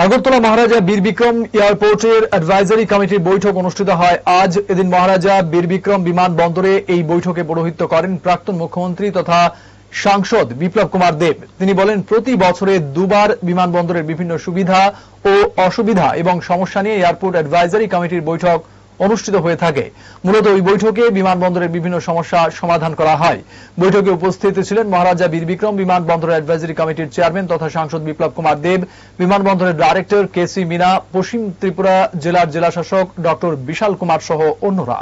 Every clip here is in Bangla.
আগরতলা মহারাজা বীর বিক্রম এয়ারপোর্টের অ্যাডভাইজারি কমিটির বৈঠক অনুষ্ঠিত হয়। আজ এদিন মহারাজা বীর বিক্রম বিমানবন্দরে এই বৈঠকে পৌরোহিত্য করেন প্রাক্তন মুখ্যমন্ত্রী তথা সাংসদ বিপ্লব কুমার দেব। তিনি বলেন, প্রতি বছরে দুবার বিমানবন্দরের বিভিন্ন সুবিধা ও অসুবিধা এবং সমস্যা নিয়ে এয়ারপোর্ট অ্যাডভাইজারি কমিটির বৈঠক অনুষ্ঠিত হয়ে থাকে। মূলত ওই বৈঠকে বিমানবন্দরের বিভিন্ন সমস্যা সমাধান করা হয়। বৈঠকে উপস্থিত ছিলেন মহারাজা বীর বিক্রম বিমানবন্দর অ্যাডভাইজারি কমিটির চেয়ারম্যান তথা সাংসদ বিপ্লব কুমার দেব, বিমানবন্দরের ডাইরেক্টর কে সি মিনা, পশ্চিম ত্রিপুরা জেলার জেলাশাসক ডক্টর বিশাল কুমার সহ অন্যরা।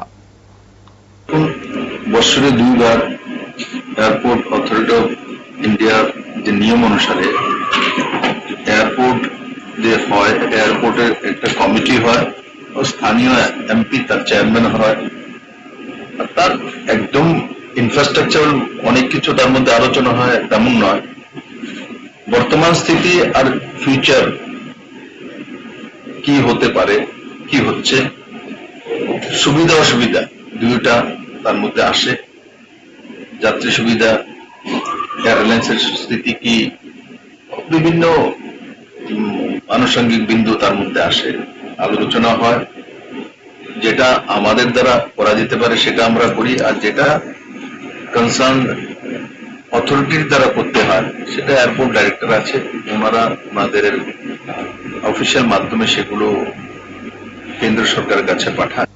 বৎসরে দুইবার এয়ারপোর্ট অথরিটি অফ ইন্ডিয়ার যে নিয়ম অনুসারে এয়ারপোর্ট যে হয়, এয়ারপোর্টের একটা কমিটি হয় ও স্থানীয় এমপি তার চেয়ারম্যান হয়। তার একদম ইনফ্রাস্ট্রাকচার অনেক কিছু তার মধ্যে আলোচনা হয়, তেমন নয়। বর্তমান স্থিতি আর ফিউচার কি হতে পারে, কি হচ্ছে? সুবিধা অসুবিধা দুইটা তার মধ্যে আসে। যাত্রী সুবিধা এয়ারলাইন্সের স্থিতি কি, বিভিন্ন আনুষঙ্গিক বিন্দু তার মধ্যে আসে। আলোচনা হয়, যেটা আমাদের দ্বারা করা যেতে পারে সেটা আমরা করি, আর যেটা কনসার্ন অথরিটির দ্বারা করতে হয়, সেটা এয়ারপোর্ট ডাইরেক্টর আছে, ওনারা ওনাদের অফিসের মাধ্যমে সেগুলো কেন্দ্র সরকারের কাছে পাঠায়।